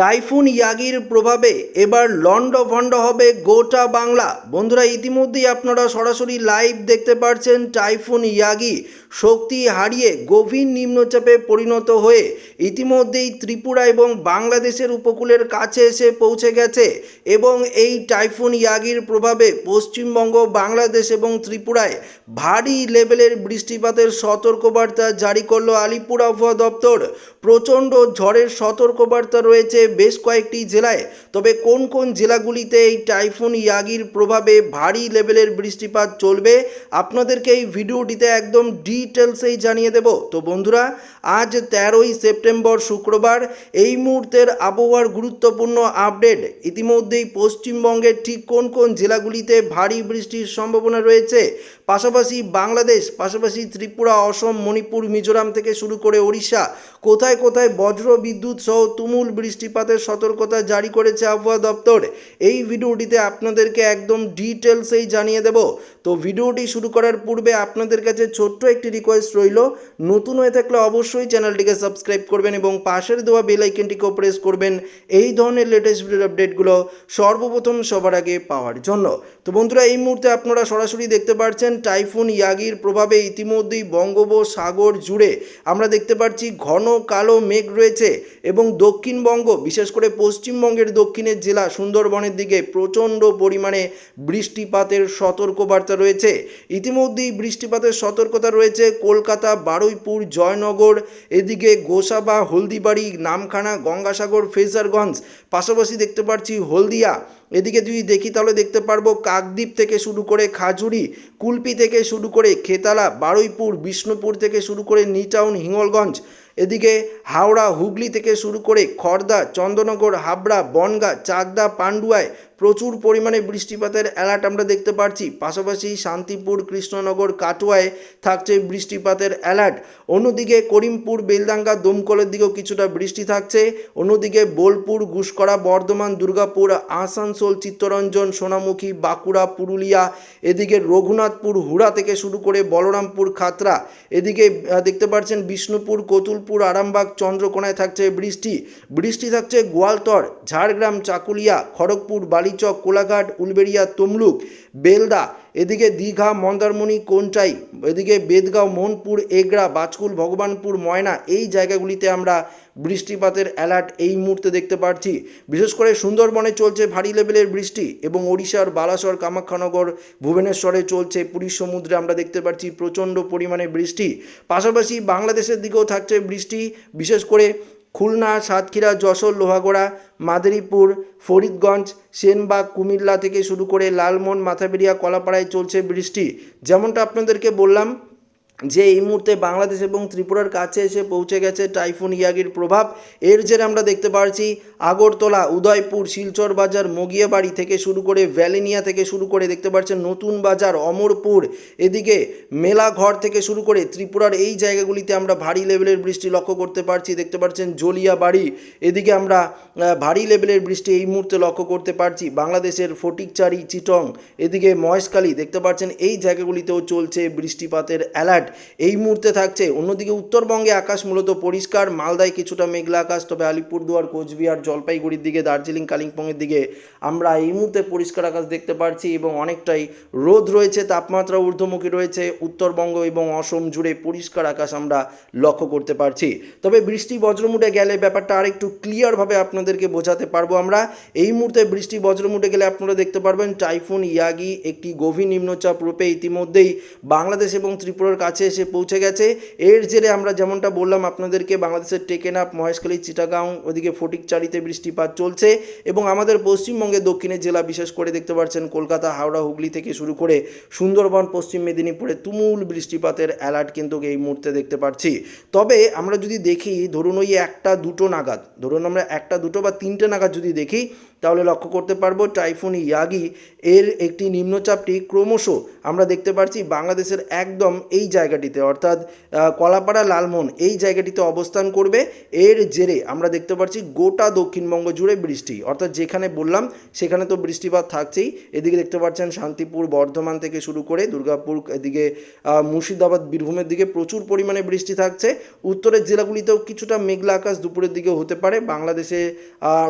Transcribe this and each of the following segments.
Typhoon ইয়াগির প্রভাবে এবার লন্ডভন্ড হবে গোটা বাংলা। বন্ধুরা, ইতিমধ্যেই আপনারা সরাসরি লাইভ দেখতে পাচ্ছেন টাইফুন ইয়াগি শক্তি হারিয়ে গভীর নিম্নচাপে পরিণত হয়ে ইতিমধ্যেই ত্রিপুরা এবং বাংলাদেশের উপকূলের কাছে এসে পৌঁছে গেছে এবং এই টাইফুন ইয়াগির প্রভাবে পশ্চিমবঙ্গ, বাংলাদেশ এবং ত্রিপুরায় ভারী লেভেলের বৃষ্টিপাতের সতর্কবার্তা জারি করল আলিপুর আবহাওয়া দপ্তর। প্রচণ্ড ঝড়ের সতর্কবার্তা রয়েছে বেশ কয়েকটি জেলায়। তবে কোন কোন জেলাগুলিতে এই টাইফুন ইয়াগির প্রভাবে ভারী লেভেলের বৃষ্টিপাত চলবে, আপনাদেরকে এই ভিডিওটিতে একদম ডিটেলসেই জানিয়ে দেব। তো বন্ধুরা, আজ তেরোই সেপ্টেম্বর শুক্রবার, এই মুহূর্তের আবহাওয়ার গুরুত্বপূর্ণ আপডেট। ইতিমধ্যেই পশ্চিমবঙ্গের ঠিক কোন কোন জেলাগুলিতে ভারী বৃষ্টির সম্ভাবনা রয়েছে পাশাপাশি বাংলাদেশ, পাশাপাশি ত্রিপুরা, অসম, মণিপুর, মিজোরাম থেকে শুরু করে ওড়িশা, কোথায় কোথায় বজ্র বিদ্যুৎ সহ তুমুল বৃষ্টিপাতের সতর্কতা জারি করেছে আবহাওয়া দপ্তর, এই ভিডিওটিতে আপনাদেরকে একদম ডিটেলসেই জানিয়ে দেব। তো ভিডিওটি শুরু করার পূর্বে আপনাদের কাছে ছোট্ট একটি রিকোয়েস্ট রইল, নতুন হয়ে থাকলে অবশ্যই চ্যানেলটিকে সাবস্ক্রাইব করবেন এবং পাশের দেওয়া বেল আইকনটিকেও প্রেস করবেন, এই ধরনের লেটেস্ট ভিডিও আপডেটগুলো সর্বপ্রথম সবার আগে পাওয়ার জন্য। তো বন্ধুরা, এই মুহূর্তে আপনারা সরাসরি দেখতে পাচ্ছেন টাইফুন, ইয়াগির প্রভাবে ইতিমধ্যেই বঙ্গোপসাগর জুড়ে আমরা দেখতে পাচ্ছি ঘন কালো মেঘ রয়েছে এবং দক্ষিণবঙ্গ, বিশেষ করে পশ্চিমবঙ্গের দক্ষিণের জেলা সুন্দরবনের দিকে প্রচণ্ড পরিমাণে বৃষ্টিপাতের সতর্কবার্তা রয়েছে। ইতিমধ্যেই বৃষ্টিপাতের সতর্কতা রয়েছে কলকাতা, বারুইপুর, জয়নগর, এদিকে গোসাবা, হলদিবাড়ি, নামখানা, গঙ্গাসাগর, ফেজারগঞ্জ, পাশাপাশি দেখতে পাচ্ছি হলদিয়া এদিকে যদি দেখি তাহলে দেখতে পারব কাকদ্বীপ থেকে শুরু করে খাজুরি, কুলপি থেকে শুরু করে খেতালা, বারুইপুর, বিষ্ণুপুর থেকে শুরু করে নিটাউন, হিঙ্গলগঞ্জ এদিকে হাওড়া, হুগলি থেকে শুরু করে খড়দা চন্দননগর, হাবড়া, বনগা, চাকদা, পান্ডুয়ায় প্রচুর পরিমাণে বৃষ্টিপাতের অ্যালার্ট আমরা দেখতে পাচ্ছি পাশাপাশি শান্তিপুর, কৃষ্ণনগর, কাটোয়ায় থাকছে বৃষ্টিপাতের অ্যালার্ট অন্যদিকে করিমপুর বেলদাঙ্গা দমকলের দিকেও কিছুটা বৃষ্টি থাকছে। অন্যদিকে বোলপুর গুসকরা বর্ধমান, দুর্গাপুর, আসানসোল, চিত্তরঞ্জন, সোনামুখী, বাঁকুড়া, পুরুলিয়া, এদিকে রঘুনাথপুর, হুড়া থেকে শুরু করে বলরামপুর, খাতরা, এদিকে দেখতে পাচ্ছেন বিষ্ণুপুর কতুলপুর আরামবাগ, চন্দ্রকোনায় থাকছে বৃষ্টি। বৃষ্টি থাকছে গোয়ালতর, ঝাড়গ্রাম, চাকুলিয়া, খড়গপুর, বালিচক, কোলাঘাট, উলবেড়িয়া, তমলুক, বেলদা এদিকে দীঘা, মন্দারমণি, কোনটাই, এদিকে বেদগাঁও মোহনপুর এগড়া, বাজকুল, ভগবানপুর, ময়না, এই জায়গাগুলিতে আমরা বৃষ্টিপাতের অ্যালার্ট এই মুহূর্তে দেখতে পাচ্ছি বিশেষ করে সুন্দরবনে চলছে ভারী লেভেলের বৃষ্টি এবং ওড়িশার বালাসর, কামাখ্যানগর, ভুবনেশ্বরে চলছে পুরীর সমুদ্রে আমরা দেখতে পাচ্ছি প্রচণ্ড পরিমাণে বৃষ্টি। পাশাপাশি বাংলাদেশের দিকেও থাকছে বৃষ্টি, বিশেষ করে খুলনা, সাতক্ষীরা, যশোর, লোহাগড়া, মাদারীপুর, ফরিদগঞ্জ, সেনবাগ, কুমিল্লা থেকে শুরু করে লালমোহন, মাথাবেরিয়া, কলাপাড়ায় চলছে বৃষ্টি। যেমনটা আপনাদেরকে বললাম যে এই মুহূর্তে বাংলাদেশ এবং ত্রিপুরার কাছে এসে পৌঁছে গেছে টাইফুন ইয়াগির প্রভাব। এর জেরে আমরা দেখতে পাচ্ছি আগরতলা, উদয়পুর, শিলচর বাজার, মগিয়াবাড়ি থেকে শুরু করে ভ্যালিনিয়া থেকে শুরু করে দেখতে পাচ্ছেন নতুন বাজার, অমরপুর, এদিকে মেলাঘর থেকে শুরু করে ত্রিপুরার এই জায়গাগুলিতে আমরা ভারী লেভেলের বৃষ্টি লক্ষ্য করতে পারছি। দেখতে পাচ্ছেন জলিয়াবাড়ি, এদিকে আমরা ভারী লেভেলের বৃষ্টি এই মুহূর্তে লক্ষ্য করতে পারছি। বাংলাদেশের ফটিকচারি, চিটং, এদিকে মহেশখালী, দেখতে পাচ্ছেন এই জায়গাগুলিতেও চলছে বৃষ্টিপাতের অ্যালার্ট এই মুহূর্তে থাকছে। অন্যদিকে উত্তরবঙ্গে আকাশ মূলত পরিষ্কার, মালদায় কিছুটা মেঘলা আকাশ, তবে আলিপুরদুয়ার, কোচবিহার, জলপাইগুড়ির দিকে, দার্জিলিং, কালিম্পংয়ের দিকে আমরা এই মুহূর্তে পরিষ্কার আকাশ দেখতে পাচ্ছি এবং অনেকটাই রোদ রয়েছে তাপমাত্রা ঊর্ধ্বমুখী রয়েছে। উত্তরবঙ্গ এবং অসম জুড়ে পরিষ্কার আকাশ আমরা লক্ষ্য করতে পারছি। তবে বৃষ্টি বজ্রমুটে গেলে ব্যাপারটা আরেকটু ক্লিয়ারভাবে আপনাদেরকে বোঝাতে পারব আমরা। এই মুহূর্তে বৃষ্টি বজ্রমুটে গেলে আপনারা দেখতে পারবেন, টাইফুন, ইয়াগি একটি গভীর নিম্নচাপ রূপে ইতিমধ্যেই বাংলাদেশ এবং ত্রিপুরার কাছে এসে পৌঁছে গেছে। এর জেরে আমরা যেমনটা বললাম আপনাদেরকে, বাংলাদেশের টেকেনাপ মহেশখালী চিটাগাঁও ওদিকে ফটিকচারিতে বৃষ্টিপাত চলছে এবং আমাদের পশ্চিমবঙ্গে দক্ষিণের জেলা বিশেষ করে দেখতে পাচ্ছেন কলকাতা, হাওড়া, হুগলি থেকে শুরু করে সুন্দরবন, পশ্চিম মেদিনীপুরে তুমুল বৃষ্টিপাতের অ্যালার্ট কিন্তু এই মুহূর্তে দেখতে পাচ্ছি। তবে আমরা যদি দেখি, ধরুন ওই একটা দুটো নাগাদ, ধরুন আমরা একটা দুটো বা তিনটে নাগাদ যদি দেখি তাহলে লক্ষ্য করতে পারব টাইফুন ইয়াগি এর একটি নিম্নচাপটি ক্রমশ আমরা দেখতে পাচ্ছি বাংলাদেশের একদম এই জায়গাটিতে, অর্থাৎ কলাপাড়া, লালমোহন এই জায়গাটিতে অবস্থান করবে। এর জেরে আমরা দেখতে পাচ্ছি গোটা দক্ষিণবঙ্গ জুড়ে বৃষ্টি, অর্থাৎ যেখানে বললাম সেখানে তো বৃষ্টিপাত থাকছেই। এদিকে দেখতে পাচ্ছেন শান্তিপুর, বর্ধমান থেকে শুরু করে দুর্গাপুর, এদিকে মুর্শিদাবাদ, বীরভূমের দিকে প্রচুর পরিমাণে বৃষ্টি থাকছে। উত্তরের জেলাগুলিতেও কিছুটা মেঘলা আকাশ দুপুরের দিকে হতে পারে। বাংলাদেশে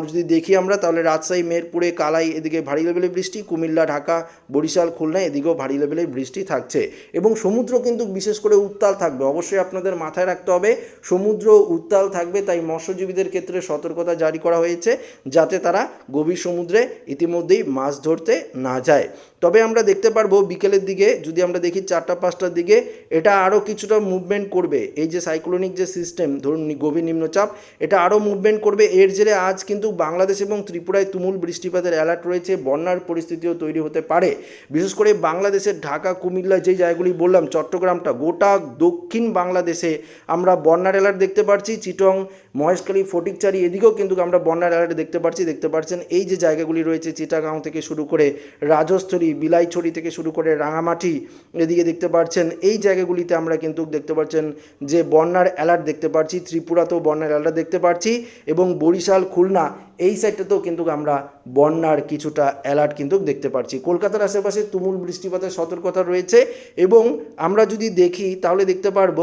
যদি দেখি আমরা তাহলে রাজশাহী মেহেরপুরে কালাই, এদিকে ভারী লেভেলের বৃষ্টি, কুমিল্লা, ঢাকা, বরিশাল খুলনা এদিকেও ভারী লেভেলের বৃষ্টি থাকছে। এবং সমুদ্র কিন্তু বিশেষ করে উত্তাল থাকবে, অবশ্যই আপনাদের মাথায় রাখতে হবে, সমুদ্র উত্তাল থাকবে, তাই মৎস্যজীবীদের ক্ষেত্রে সতর্কতা জারি করা হয়েছে, যাতে তারা গভীর সমুদ্রে ইতিমধ্যেই মাছ ধরতে না যায়। তবে আমরা দেখতে পারব বিকেলের দিকে, যদি আমরা দেখি চারটা, পাঁচটার দিকে, এটা আরও কিছুটা মুভমেন্ট করবে। এই যে সাইক্লোনিক যে সিস্টেম ধরুন গভীর নিম্নচাপ, এটা আরও মুভমেন্ট করবে। এর জেরে আজ কিন্তু বাংলাদেশ এবং ত্রিপুরায় তুমুল বৃষ্টিপাতের অ্যালার্ট রয়েছে, বন্যার পরিস্থিতিও তৈরি হতে পারে। বিশেষ করে বাংলাদেশের ঢাকা, কুমিল্লা যে জায়গাগুলি বললাম, চট্টগ্রামটা গোটা দক্ষিণ বাংলাদেশে আমরা বন্যার অ্যালার্ট দেখতে পাচ্ছি চিটং মহেশখালী ফটিকচারি এদিকেও কিন্তু আমরা বন্যার অ্যালার্ট দেখতে পাচ্ছি, দেখতে পাচ্ছেন এই যে জায়গাগুলি রয়েছে চিটাগাঁও থেকে শুরু করে রাজস্থলী, বিলাইছড়ি থেকে শুরু করে রাঙামাটি এদিকে দেখতে পাচ্ছেন, এই জায়গাগুলিতে আমরা কিন্তু দেখতে পাচ্ছেন যে বন্যার অ্যালার্ট দেখতে পাচ্ছি, ত্রিপুরাতেও বন্যার অ্যালার্ট দেখতে পাচ্ছি এবং বরিশাল, খুলনা এই সাইডটাতেও কিন্তু আমরা বন্যার কিছুটা অ্যালার্ট কিন্তু দেখতে পাচ্ছি। কলকাতার আশেপাশে তুমুল বৃষ্টিপাতের সতর্কতা রয়েছে এবং আমরা যদি দেখি তাহলে দেখতে পারব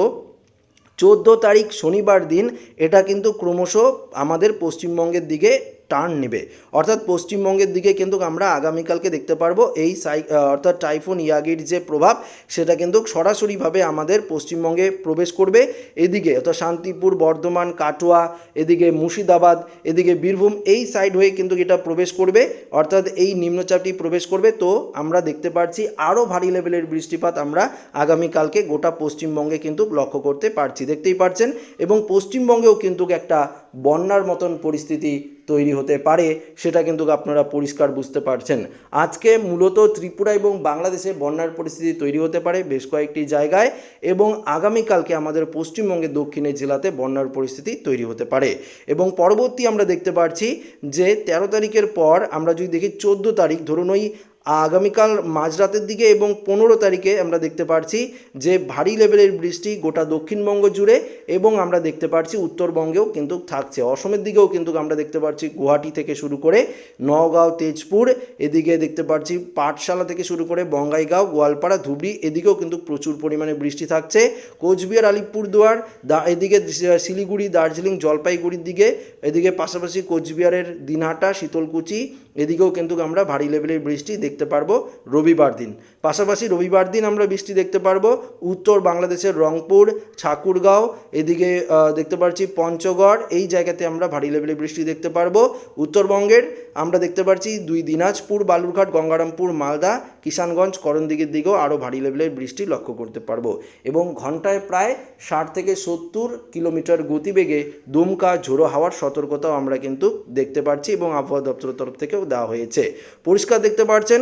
চোদ্দ তারিখ শনিবার দিন এটা কিন্তু ক্রমশ আমাদের পশ্চিমবঙ্গের দিকে টার্ন নেবে। অর্থাৎ পশ্চিমবঙ্গের দিকে কিন্তু আমরা আগামীকালকে দেখতে পারব এই সাই অর্থাৎ টাইফুন ইয়াগির যে প্রভাব, সেটা কিন্তু সরাসরিভাবে আমাদের পশ্চিমবঙ্গে প্রবেশ করবে। এদিকে অর্থাৎ শান্তিপুর, বর্ধমান, কাটোয়া, এদিকে মুর্শিদাবাদ, এদিকে বীরভূম, এই সাইড হয়ে কিন্তু এটা প্রবেশ করবে। অর্থাৎ এই নিম্নচাপটি প্রবেশ করবে। তো আমরা দেখতে পাচ্ছি আরও ভারী লেভেলের বৃষ্টিপাত আমরা আগামীকালকে গোটা পশ্চিমবঙ্গে কিন্তু লক্ষ্য করতে পারছি। দেখতেই পারছেন এবং পশ্চিমবঙ্গেও কিন্তু একটা বন্যার মতন পরিস্থিতি তৈরি হতে পারে, সেটা কিন্তু আপনারা পরিষ্কার বুঝতে পারছেন। আজকে মূলত ত্রিপুরা এবং বাংলাদেশে বন্যার পরিস্থিতি তৈরি হতে পারে বেশ কয়েকটি জায়গায় এবং আগামীকালকে আমাদের পশ্চিমবঙ্গের দক্ষিণের জেলাতে বন্যার পরিস্থিতি তৈরি হতে পারে। এবং পরবর্তী আমরা দেখতে পাচ্ছি যে তেরো তারিখের পর আমরা যদি দেখি চোদ্দ তারিখ, ধরুন ওই আগামীকাল মাঝরাতের দিকে এবং পনেরো তারিখে আমরা দেখতে পাচ্ছি যে ভারী লেভেলের বৃষ্টি গোটা দক্ষিণবঙ্গ জুড়ে এবং আমরা দেখতে পাচ্ছি উত্তরবঙ্গেও কিন্তু থাকছে। অসমের দিকেও কিন্তু আমরা দেখতে পাচ্ছি গুয়াহাটি থেকে শুরু করে নগাঁও তেজপুর, এদিকে দেখতে পাচ্ছি পাঠশালা থেকে শুরু করে বঙ্গাইগাঁও, গোয়ালপাড়া, ধুবড়ি, এদিকেও কিন্তু প্রচুর পরিমাণে বৃষ্টি থাকছে। কোচবিহার, আলিপুরদুয়ার, দা এদিকে শিলিগুড়ি, দার্জিলিং, জলপাইগুড়ির দিকে, এদিকে পাশাপাশি কোচবিহারের দিনহাটা, শীতলকুচি, এদিকেও কিন্তু আমরা ভারী লেভেলের বৃষ্টি দেখতে পারব রবিবার দিন। পাশাপাশি রবিবার দিন আমরা বৃষ্টি দেখতে পারব উত্তর বাংলাদেশের রংপুর, ঠাকুরগাঁও, এদিকে দেখতে পাচ্ছি পঞ্চগড়, এই জায়গাতে আমরা ভারী লেভেলের বৃষ্টি দেখতে পারব। উত্তরবঙ্গের আমরা দেখতে পাচ্ছি দুই দিনাজপুর, বালুরঘাট, গঙ্গারামপুর, মালদা, কিষানগঞ্জ, করণদিঘির দিকেও আরও ভারী লেভেলের বৃষ্টি লক্ষ্য করতে পারব। এবং ঘন্টায় প্রায় ষাট থেকে সত্তর কিলোমিটার গতিবেগে দুমকা, ঝোড়ো হাওয়ার সতর্কতাও আমরা কিন্তু দেখতে পাচ্ছি এবং আবহাওয়া দপ্তরের তরফ থেকেও দেওয়া হয়েছে। পরিষ্কার দেখতে পাচ্ছেন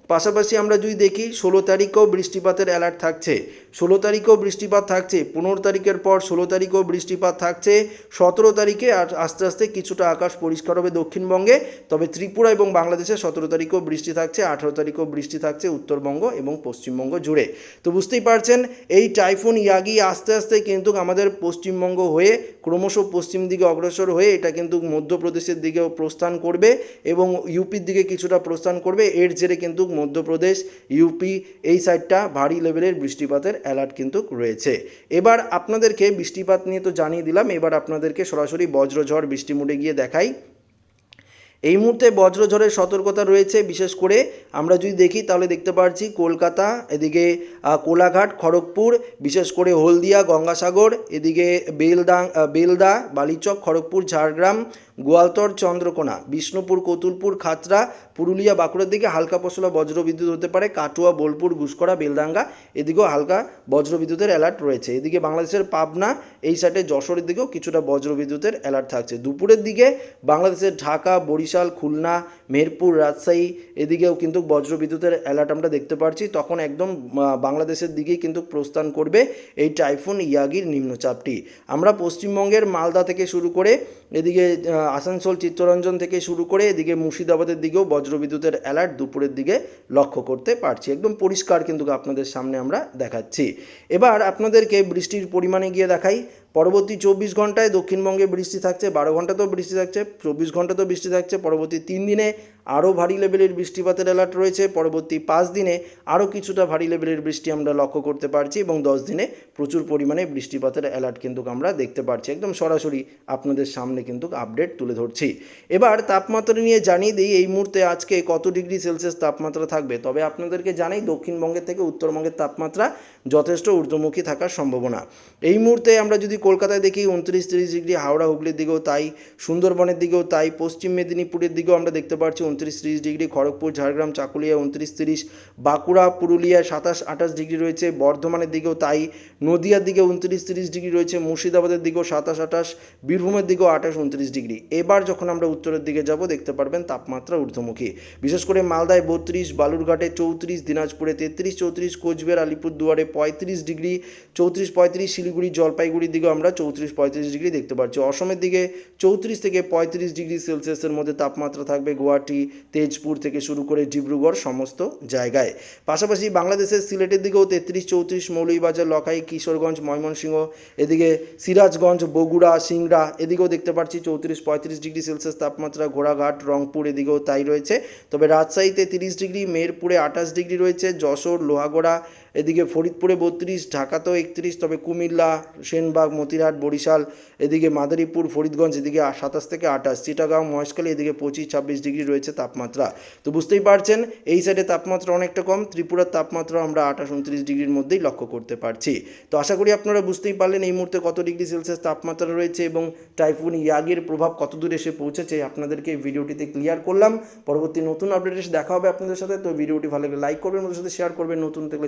পাশাপাশি আমরা যদি দেখি, ষোলো তারিখেও বৃষ্টিপাতের অ্যালার্ট থাকছে। ষোলো তারিখেও বৃষ্টিপাত থাকছে, পনেরো তারিখের পর ষোলো তারিখেও বৃষ্টিপাত থাকছে, সতেরো তারিখে আর আস্তে আস্তে কিছুটা আকাশ পরিষ্কার হবে দক্ষিণবঙ্গে। তবে ত্রিপুরা এবং বাংলাদেশে সতেরো তারিখেও বৃষ্টি থাকছে, আঠেরো তারিখেও বৃষ্টি থাকছে উত্তরবঙ্গ এবং পশ্চিমবঙ্গ জুড়ে। তো বুঝতেই পারছেন, এই টাইফুন ইয়াগি আস্তে আস্তে কিন্তু আমাদের পশ্চিমবঙ্গ হয়ে, ক্রমশ পশ্চিম দিকে অগ্রসর হয়ে এটা কিন্তু মধ্যপ্রদেশের দিকেও প্রস্থান করবে এবং ইউপির দিকে কিছুটা প্রস্থান করবে। এর জেরে কিন্তু মধ্যপ্রদেশ ইউপি এই সাইডটা ভারী লেভেলের বৃষ্টিপাতের অ্যালার্ট কিন্তু রয়েছে। এবার আপনাদেরকে বৃষ্টিপাত নিয়ে তো জানিয়ে দিলাম, এবার আপনাদেরকে সরাসরি বজ্রঝড় বৃষ্টি মুডে গিয়ে দেখাই। এই মুহূর্তে বজ্রঝড়ের সতর্কতা রয়েছে, বিশেষ করে আমরা যদি দেখি তাহলে দেখতে পাচ্ছি কলকাতা, এদিকে কোলাঘাট, খড়গপুর, বিশেষ করে হলদিয়া, গঙ্গাসাগর, এদিকে বেলদা বেলদা, বালিচক, খড়গপুর, ঝাড়গ্রাম গোয়ালতর চন্দ্রকোনা, বিষ্ণুপুর কতুলপুর, খাতড়া, পুরুলিয়া, বাঁকুড়ার দিকে হালকা পশলা বজ্রবিদ্যুৎ হতে পারে, কাটুয়া, বোলপুর গুসকরা বেলদাঙ্গা এদিকেও হালকা বজ্রবিদ্যুতের অ্যালার্ট রয়েছে। এদিকে বাংলাদেশের পাবনা, এই সাইডে যশোরের দিকেও কিছুটা বজ্রবিদ্যুতের অ্যালার্ট থাকছে। দুপুরের দিকে বাংলাদেশের ঢাকা, বরিশাল, খুলনা, মেহেরপুর, রাজশাহী, এদিকেও কিন্তু বজ্রবিদ্যুতের অ্যালার্ট আমরা দেখতে পাচ্ছি তখন একদম বাংলাদেশের দিকেই কিন্তু প্রস্থান করবে এই টাইফুন ইয়াগির নিম্নচাপটি। আমরা পশ্চিমবঙ্গের মালদা থেকে শুরু করে এদিকে আসানসোল চিত্তরঞ্জন থেকে শুরু করে এদিকে মুর্শিদাবাদের দিকেও বজ্রবিদ্যুতের অ্যালার্ট দুপুরের দিকে লক্ষ্য করতে পারছি। একদম পরিষ্কার কিন্তু আপনাদের সামনে আমরা দেখাচ্ছি। এবার আপনাদেরকে বৃষ্টির পরিমাণে গিয়ে দেখাই। পরবর্তী চব্বিশ ঘন্টায় দক্ষিণবঙ্গে বৃষ্টি থাকছে, বারো ঘন্টাতেও বৃষ্টি থাকছে, চব্বিশ ঘন্টাতেও বৃষ্টি থাকছে, পরবর্তী তিন দিনে আরও ভারী লেভেলের বৃষ্টিপাতের অ্যালার্ট রয়েছে, পরবর্তী পাঁচ দিনে আরও কিছুটা ভারী লেভেলের বৃষ্টি আমরা লক্ষ্য করতে পারছি এবং দশ দিনে প্রচুর পরিমাণে বৃষ্টিপাতের অ্যালার্ট কিন্তু আমরা দেখতে পারছি। একদম সরাসরি আপনাদের সামনে কিন্তু আপডেট তুলে ধরছি। এবার তাপমাত্রা নিয়ে জানিয়ে দিই, এই মুহূর্তে আজকে কত ডিগ্রি সেলসিয়াস তাপমাত্রা থাকবে? তবে আপনাদেরকে জানাই, দক্ষিণবঙ্গের থেকে উত্তরবঙ্গের তাপমাত্রা যথেষ্ট ঊর্ধ্বমুখী থাকার সম্ভাবনা। এই মুহূর্তে আমরা যদি কলকাতায় দেখি উনত্রিশ তিরিশ ডিগ্রি হাওড়া হুগলির দিকেও তাই, সুন্দরবনের দিকেও তাই, পশ্চিম মেদিনীপুরের দিকেও আমরা দেখতে পাচ্ছি উনত্রিশ তিরিশ ডিগ্রি, খড়গপুর, ঝাড়গ্রাম, চাকুলিয়া উনত্রিশ তিরিশ, বাঁকুড়া, পুরুলিয়া সাতাশ আঠাশ ডিগ্রি রয়েছে, বর্ধমানের দিকেও তাই, নদিয়ার দিকে উনত্রিশ তিরিশ ডিগ্রি রয়েছে, মুর্শিদাবাদের দিকেও সাতাশ আঠাশ, বীরভূমের দিকেও আঠাশ উনত্রিশ ডিগ্রি। এবার যখন আমরা উত্তরের দিকে যাব, দেখতে পারবেন তাপমাত্রা ঊর্ধ্বমুখী। বিশেষ করে মালদায় বত্রিশ, বালুরঘাটে চৌত্রিশ, দিনাজপুরে তেত্রিশ, চৌত্রিশ, কোচবিহার, আলিপুরদুয়ারে পঁয়ত্রিশ ডিগ্রি, চৌত্রিশ, পঁয়ত্রিশ, শিলিগুড়ি, জলপাইগুড়ির দিকেও আমরা চৌত্রিশ, পঁয়ত্রিশ ডিগ্রি দেখতে পাচ্ছি। অসমের দিকে চৌত্রিশ থেকে পঁয়ত্রিশ ডিগ্রি সেলসিয়াসের মধ্যে তাপমাত্রা থাকবে গুয়াহাটি, তেজপুর থেকে শুরু করে ডিব্রুগড় সমস্ত জায়গায়। পাশাপাশি বাংলাদেশের সিলেটের দিকেও তেত্রিশ, চৌত্রিশ মৌলভীবাজার, লখাই, কিশোরগঞ্জ, ময়মনসিংহ, এদিকে সিরাজগঞ্জ, বগুড়া, সিংড়া এদিকেও দেখতে পাচ্ছি চৌত্রিশ, পঁয়ত্রিশ ডিগ্রি সেলসিয়াস তাপমাত্রা। ঘোড়াঘাট, রংপুর এদিকেও তাই রয়েছে। তবে রাজশাহীতে তিরিশ ডিগ্রি মেরপুরে আঠাশ ডিগ্রি রয়েছে। যশোর, লোহাগড়া এদিকে ফরিদপুরে বত্রিশ, ঢাকাতেও একত্রিশ, তবে কুমিল্লা, সেনবাগ, মতিরহাট, বরিশাল, এদিকে মাদারীপুর, ফরিদগঞ্জ, এদিকে সাতাশ থেকে আঠাশ চিটাগাঁও মহেশখালী, এদিকে পঁচিশ, ছাব্বিশ ডিগ্রি রয়েছে তাপমাত্রা। তো বুঝতেই পারছেন, এই সাইডে তাপমাত্রা অনেকটা কম, ত্রিপুরার তাপমাত্রা আমরা আঠাশ, উনত্রিশ ডিগ্রির মধ্যেই লক্ষ্য করতে পারছি। তো আশা করি আপনারা বুঝতেই পারলেন এই মুহূর্তে কত ডিগ্রি সেলসিয়াস তাপমাত্রা রয়েছে এবং টাইফুন, ইয়াগের প্রভাব কত দূর এসে পৌঁছেছে আপনাদেরকে ভিডিওটিতে ক্লিয়ার করলাম। পরবর্তী নতুন আপডেট এসে দেখা হবে আপনাদের সাথে, তো ভিডিওটি ভালো লাগলে লাইক করবেন ওদের সাথে শেয়ার করবেন, নতুন থাকলে